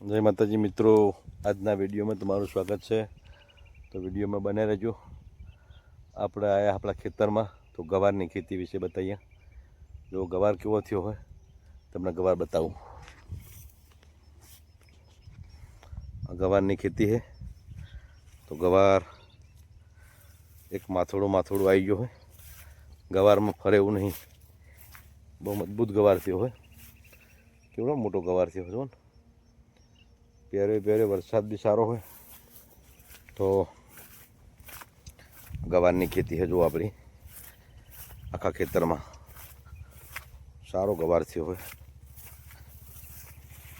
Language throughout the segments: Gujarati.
જય માતાજી મિત્રો, આજના વિડીયોમાં તમારું સ્વાગત છે. તો વિડીયોમાં બને રહેજો. આપણે આયા આપણા ખેતરમાં, તો ગવારની ખેતી વિશે બતાવીએ. જો ગવાર કેવો થયો હોય, તમને ગવાર બતાવું. ગવારની ખેતી છે. તો ગવાર એક માથોડું માથોડું આવી ગયો હોય. ગવારમાં ફરે એવું નહીં. બહુ મજબૂત ગવાર થયો હોય. કેવડો મોટો ગવાર થયો જો ને. પહેરે પહેરે વરસાદ બી સારો હોય. તો ગવારની ખેતી છે જો આપણી આખા ખેતરમાં સારો ગવાર થયો હોય.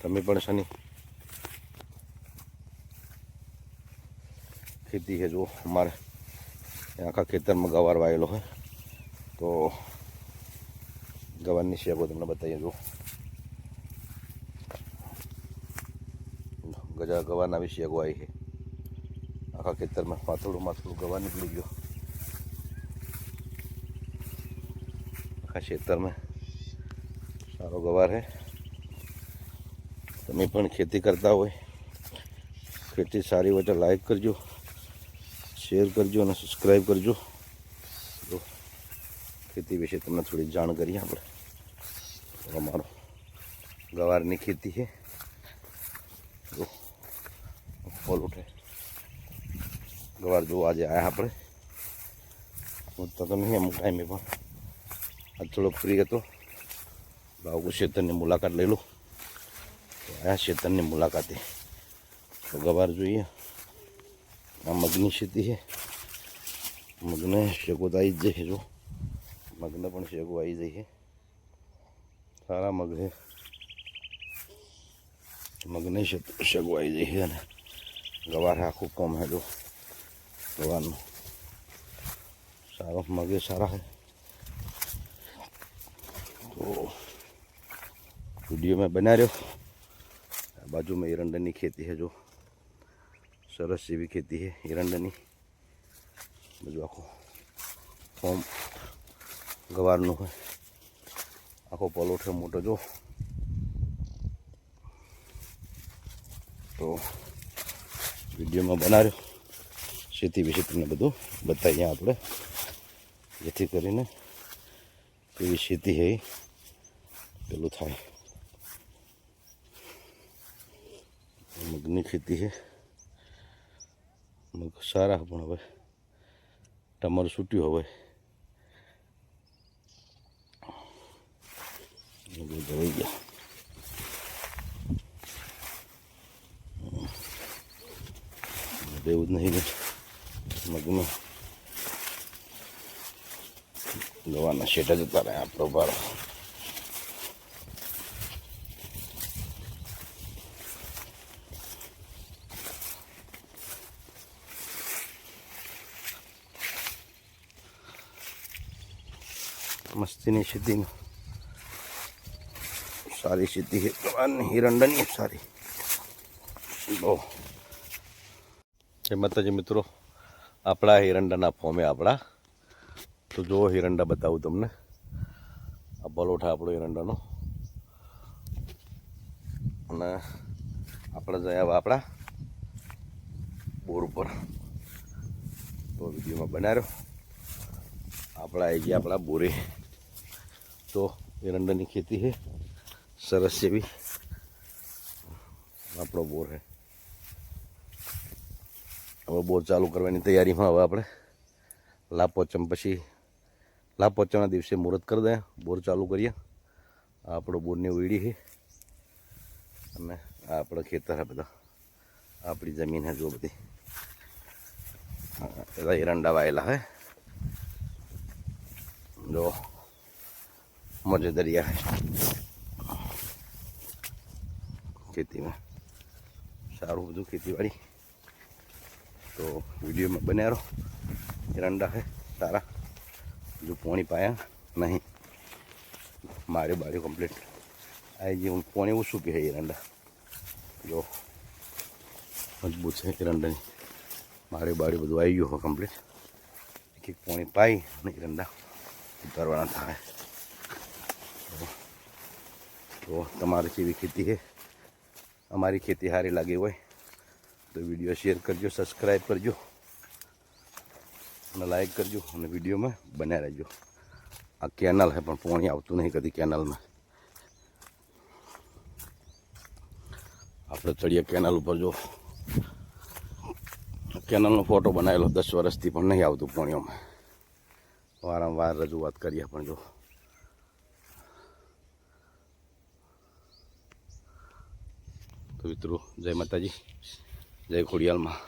તમે પણ શનિ ખેતી છે જો અમારે આખા ખેતરમાં ગવાર વાયેલો હોય. તો ગવારની શેકો તમને બતાવીએ જો. ગજા ગવાના વિશે અગવાઈ છે. આખા ખેતરમાં માથોડું માથોડું ગવા નીકળી ગયો. આખા ખેતરમાં સારો ગવાર છે. તમે પણ ખેતી કરતા હોય, ખેતી સારી હોય તો લાઈક કરજો શેર કરજો અને સબસ્ક્રાઈબ કરજો. તો ખેતી વિશે તમને થોડી જાણ કરીએ આપણે અમારો ગવારની ખેતી છે જો ફોલ ઉઠે. ગવાર જો આજે આવ્યા આપણે. હું તો નહીં અમુક ટાઈમે પણ. આજ થોડો ફ્રી હતો. બાબુ ક્ષેત્રની મુલાકાત લઈ લો તો આવ્યા ક્ષેત્રની મુલાકાતે. તો ગવાર જોઈએ. આ મગની ખેતી છે. મગને શેકો તો આવી જ જશે, જો. મગને પણ શેકો આવી જાય સારા મગ છે. મગને શેકો આવી જાય અને ગવાર આખું કોમ હે જો ગવારનું. સારો મગે સારા હે. તો વીડિયો મેં બના રહ્યો આ બાજુમાં એરંડાની ખેતી છે જો. સરસ જેવી ખેતી છે એરંડાની બધું આખું ફોર્મ ગવારનું હોય આખો પલોઠો મોટો જો. તો વિડીયોમાં બનાવ્યો ખેતી વિશે તમને બધું બતાવીએ આપણે. જેથી કરીને કેવી ખેતી એ પેલું થાય. મગની ખેતી છે મગ સારા પણ હવે. ટમર છૂટ્યું હવે. દવાઈ ગયા. એવું જ નહીં મગનું ગવાના શેટા જતા રહ્યા આપણો બારો મસ્તીની ખેતીનું સારી ગવાની હિરંડાની સારી બહુ જય માતાજી મિત્રો, આપણા હિરંડાના ફોમે આપણા. તો જો હિરંડા બતાવું તમને. આ બલોઠા આપણો હિરંડાનો અને આપણે જયા આપણા બોર ઉપર. તો વિડીયોમાં બનાવ્યો. આપણા આવી ગયા આપણા બોરે. તો એરંડાની ખેતી છે. સરસ એવી. આપણો બોર છે. હવે બોર ચાલુ કરવાની તૈયારીમાં હવે આપણે લાપોચમ પછી લાભપોચમના દિવસે મુહૂર્ત કરી દે, બોર ચાલુ કરીએ. આ આપણો બોરની વીડી છે. અને આ આપણા ખેતર હા બધા. આપણી જમીન હે જો બધી. બધા એરંડા વાયેલા હે જો મજે દરિયા ખેતીમાં સારું બધું ખેતીવાડી. તો વિડીયોમાં બન્યા રહો એરંડા છે તારા. જો પોણી પાયા, નહીં. માર્યો બારી કમ્પ્લીટ આ જે પોણી ઓછું પીએ એરંડા જો, મજબૂત છે એરંડાની માર્યો બાર્યો બધું આવી ગયું કમ્પ્લીટ એક એક પોણી પાઈ અને એરંડા ઉતારવાના થાય. તો તમારે જેવી ખેતી છે અમારી ખેતી સારી લાગી હોય. તો વીડિયો શેર કરજો સબસ્ક્રાઈબ કરજો અને લાઈક કરજો અને વિડીયોમાં બન્યા રહેજો. આ કેનલ છે પણ પાણી આવતું નહીં કદી કેનલમાં. આપણે ચડીએ કેનલ ઉપર જો. કેનલનો ફોટો બનાવેલો, દસ વર્ષથી પણ નહીં આવતું પાણીઓમાં. વારંવાર રજૂઆત કરીએ પણ જો. મિત્રો, જય માતાજી. જય ખોડિયાલમાં